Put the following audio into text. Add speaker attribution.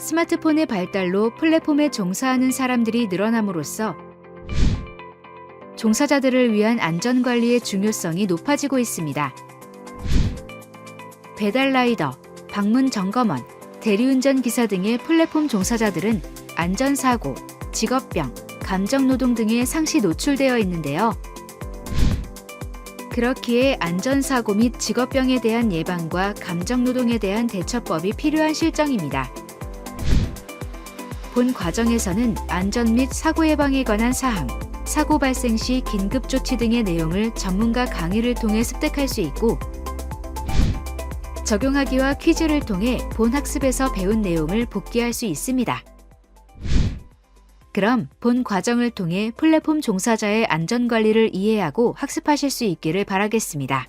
Speaker 1: 스마트폰의 발달로 플랫폼에 종사하는 사람들이 늘어남으로써 종사자들을 위한 안전관리의 중요성이 높아지고 있습니다. 배달라이더, 방문 점검원, 대리운전 기사 등의 플랫폼 종사자들은 안전사고, 직업병, 감정노동 등의 상시 노출되어 있는데요. 그렇기에 안전사고 및 직업병에 대한 예방과 감정노동에 대한 대처법이 필요한 실정입니다. 본 과정에서는 안전 및 사고 예방에 관한 사항, 사고 발생 시 긴급 조치 등의 내용을 전문가 강의를 통해 습득할 수 있고 적용하기와 퀴즈를 통해 본 학습에서 배운 내용을 복기할 수 있습니다. 그럼 본 과정을 통해 플랫폼 종사자의 안전관리를 이해하고 학습하실 수 있기를 바라겠습니다.